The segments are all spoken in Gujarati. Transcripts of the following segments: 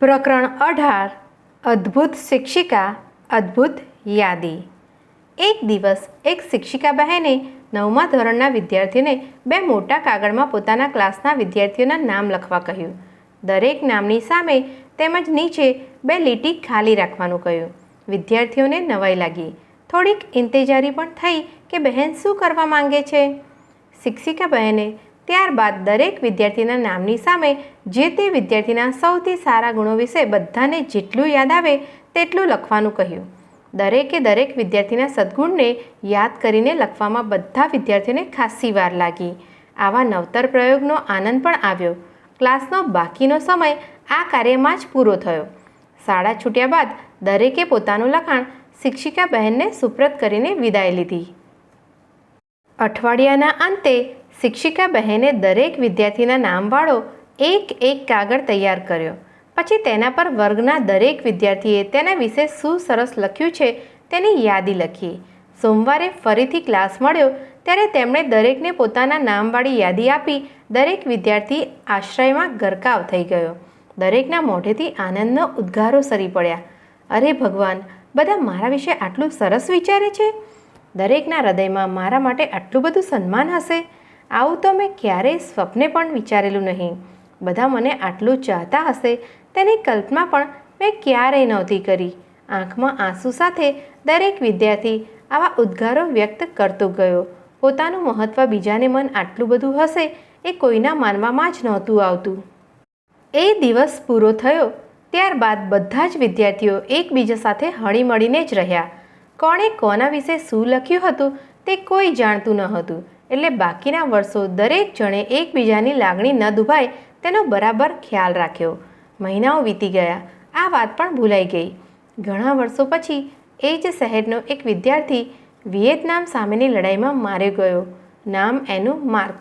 પ્રકરણ અઢાર, અદ્ભુત શિક્ષિકા, અદ્ભુત યાદી. એક દિવસ એક શિક્ષિકા બહેને નવમા ધોરણના વિદ્યાર્થીને બે મોટા કાગળમાં પોતાના ક્લાસના વિદ્યાર્થીઓના નામ લખવા કહ્યું. દરેક નામની સામે તેમજ નીચે બે લીટી ખાલી રાખવાનું કહ્યું. વિદ્યાર્થીઓને નવાઈ લાગી. થોડીક ઇંતેજારી પણ થઈ કે બહેન શું કરવા માંગે છે? શિક્ષિકા બહેને ત્યારબાદ દરેક વિદ્યાર્થીના નામની સામે જે તે વિદ્યાર્થીના સૌથી સારા ગુણો વિશે બધાને જેટલું યાદ આવે તેટલું લખવાનું કહ્યું. દરેકે દરેક વિદ્યાર્થીના સદ્ગુણને યાદ કરીને લખવામાં બધા વિદ્યાર્થીઓને ખાસ્સી વાર લાગી. આવા નવતર પ્રયોગનો આનંદ પણ આવ્યો. ક્લાસનો બાકીનો સમય આ કાર્યમાં જ પૂરો થયો. શાળા છૂટ્યા બાદ દરેકે પોતાનું લખાણ શિક્ષિકા બહેનને સુપ્રત કરીને વિદાય લીધી. અઠવાડિયાના અંતે શિક્ષિકા બહેને દરેક વિદ્યાર્થીના નામવાળો એક એક કાગળ તૈયાર કર્યો. પછી તેના પર વર્ગના દરેક વિદ્યાર્થીએ તેના વિશે શું સરસ લખ્યું છે તેની યાદી લખી. સોમવારે ફરીથી ક્લાસ મળ્યો, ત્યારે તેમણે દરેકને પોતાના નામવાળી યાદી આપી, દરેક વિદ્યાર્થી આશ્રયમાં ગરકાવ થઈ ગયો. દરેકના મોઢેથી આનંદનો ઉદ્ગારો સરી પડ્યા. અરે ભગવાન, બધા મારા વિશે આટલું સરસ વિચારે છે? દરેકના હૃદયમાં મારા માટે આટલું બધું સન્માન હશે? આવું તો મેં ક્યારેય સ્વપ્ને પણ વિચારેલું નહીં. બધા મને આટલું ચાહતા હશે, તેની કલ્પના પણ મેં ક્યારેય નહોતી કરી. આંખમાં આંસુ સાથે દરેક વિદ્યાર્થી આવા ઉદ્ગારો વ્યક્ત કરતો ગયો. પોતાનું મહત્ત્વ બીજાને મન આટલું બધું હશે એ કોઈના માનવામાં જ નહોતું આવતું. એ દિવસ પૂરો થયો, ત્યારબાદ બધા જ વિદ્યાર્થીઓ એકબીજા સાથે હળીમળીને જ રહ્યા. કોણે કોના વિશે શું લખ્યું હતું તે કોઈ જાણતું ન હતું. એટલે બાકીના વર્ષો દરેક જણે એકબીજાની લાગણી ન દુભાય તેનો બરાબર ખ્યાલ રાખ્યો. મહિનાઓ વીતી ગયા. આ વાત પણ ભૂલાઈ ગઈ. ઘણા વર્ષો પછી એ જ શહેરનો એક વિદ્યાર્થી વિયેતનામ સામેની લડાઈમાં માર્યો ગયો. નામ એનું માર્ક.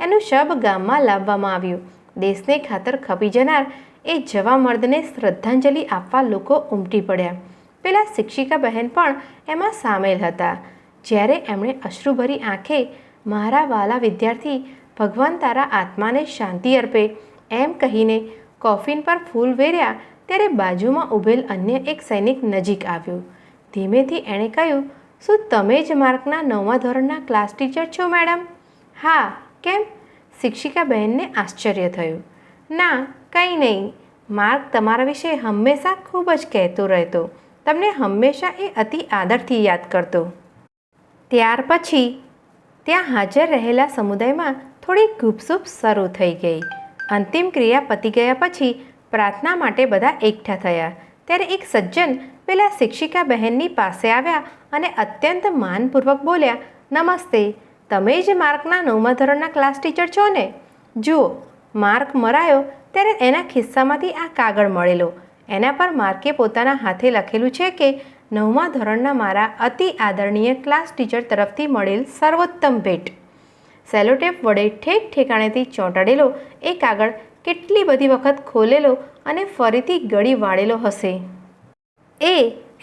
એનું શબ ગામમાં લાવવામાં આવ્યું. દેશને ખાતર ખપી જનાર એ જવા મર્દને શ્રદ્ધાંજલિ આપવા લોકો ઉમટી પડ્યા. પેલા શિક્ષિકા બહેન પણ એમાં સામેલ હતા. જ્યારે એમણે અશ્રુભરી આંખે મારા વાલા વિદ્યાર્થી, ભગવાન તારા આત્માને શાંતિ અર્પે. એમ કહીને કોફિન પર ફૂલ વેર્યા, ત્યારે બાજુમાં ઊભેલ અન્ય એક સૈનિક નજીક આવ્યો. ધીમેથી એણે કહ્યું, શું તમે જ માર્કના નવમા ધોરણના ક્લાસ ટીચર છો, મેડમ? હા. કેમ? શિક્ષિકા બહેનને આશ્ચર્ય થયું. ના, કંઈ નહીં. માર્ક તમારા વિશે હંમેશા ખૂબ જ કહેતો રહેતો. તમને હંમેશા એ અતિ આદરથી યાદ કરતો. ત્યાર પછી ત્યાં હાજર રહેલા સમુદાયમાં થોડી ગુપસુપ શરૂ થઈ ગઈ. અંતિમ ક્રિયા પતી ગયા પછી પ્રાર્થના માટે બધા એકઠા થયા. ત્યારે એક સજ્જન પેલા શિક્ષિકા બહેનની પાસે આવ્યા અને અત્યંત માનપૂર્વક બોલ્યા, નમસ્તે, તમે જ માર્કના નવમા ધોરણના ક્લાસ ટીચર છો ને? જુઓ, માર્ક મરાયો ત્યારે એના ખિસ્સામાંથી આ કાગળ મળેલો. એના પર માર્કે પોતાના હાથે લખેલું છે કે નવમા ધોરણના મારા અતિ આદરણીય ક્લાસ ટીચર તરફથી મળેલ સર્વોત્તમ ભેટ. સેલોટેપ વડે ઠેક ઠેકાણેથી ચોંટાડેલો એ કાગળ કેટલી બધી વખત ખોલેલો અને ફરીથી ગળી વાળેલો હશે. એ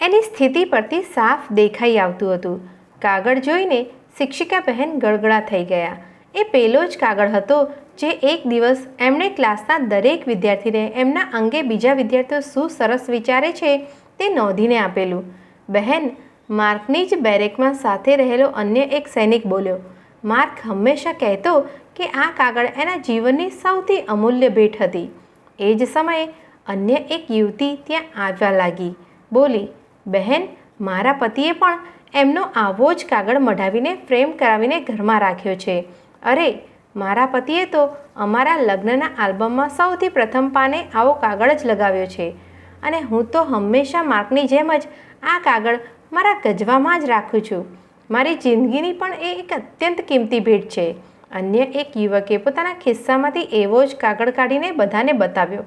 એની સ્થિતિ પરથી સાફ દેખાઈ આવતું હતું. કાગળ જોઈને શિક્ષિકા બહેન ગળગળા થઈ ગયા. એ પેલો જ કાગળ હતો જે એક દિવસ એમણે ક્લાસના દરેક વિદ્યાર્થીને એમના અંગે બીજા વિદ્યાર્થીઓ શું સરસ વિચારે છે તે નોંધીને આપેલું. બહેન, માર્કની જ બેરેકમાં સાથે રહેલો અન્ય એક સૈનિક બોલ્યો, માર્ક હંમેશા કહેતો કે આ કાગળ એના જીવનની સૌથી અમૂલ્ય ભેટ હતી. એ જ સમયે અન્ય એક યુવતી ત્યાં આવવા લાગી. બોલી, બહેન, મારા પતિએ પણ એમનો આવો જ કાગળ મઢાવીને ફ્રેમ કરાવીને ઘરમાં રાખ્યો છે. અરે, મારા પતિએ તો અમારા લગ્નના આલ્બમમાં સૌથી પ્રથમ પાને આવો કાગળ જ લગાવ્યો છે. અને હું તો હંમેશા માર્કની જેમ જ આ કાગળ મારા ગજવામાં જ રાખું છું. મારી જિંદગીની પણ એ એક અત્યંત કિંમતી ભેટ છે. અન્ય એક યુવકે પોતાના ખિસ્સામાંથી એવો જ કાગળ કાઢીને બધાને બતાવ્યો.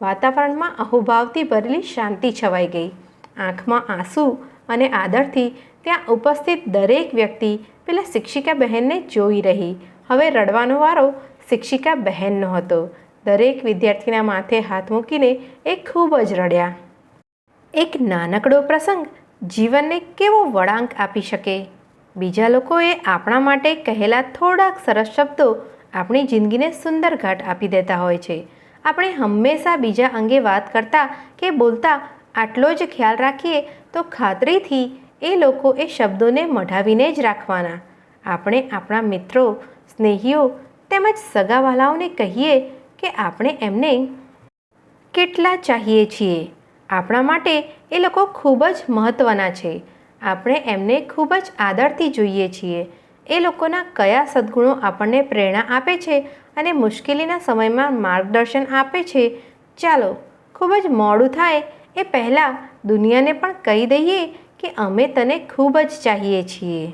વાતાવરણમાં અહોભાવથી ભરેલી શાંતિ છવાઈ ગઈ. આંખમાં આંસુ અને આદરથી ત્યાં ઉપસ્થિત દરેક વ્યક્તિ પેલા શિક્ષિકા બહેનને જોઈ રહી. હવે રડવાનો વારો શિક્ષિકા બહેનનો હતો. દરેક વિદ્યાર્થીના માથે હાથ મૂકીને એ ખૂબ જ રડ્યા. એક નાનકડો પ્રસંગ જીવનને કેવો વળાંક આપી શકે? બીજા લોકોએ આપણા માટે કહેલા થોડાક સરસ શબ્દો આપણી જિંદગીને સુંદર ઘાટ આપી દેતા હોય છે. આપણે હંમેશા બીજા અંગે વાત કરતા કે બોલતા આટલો જ ખ્યાલ રાખીએ તો ખાતરીથી એ લોકો એ શબ્દોને મઢાવીને જ રાખવાના. આપણે આપણા મિત્રો, સ્નેહીઓ તેમજ સગાવાલાઓને કહીએ કે આપણે એમને કેટલા ચાહીએ છીએ? આપણા માટે એ લોકો ખૂબ જ મહત્ત્વના છે. આપણે એમને ખૂબ જ આદરથી જોઈએ છીએ. એ લોકોના કયા સદ્ગુણો આપણને પ્રેરણા આપે છે અને મુશ્કેલીના સમયમાં માર્ગદર્શન આપે છે? ચાલો, ખૂબ જ મોડું થાય એ પહેલાં દુનિયાને પણ કહી દઈએ કે અમે તને ખૂબ જ ચાહીએ છીએ.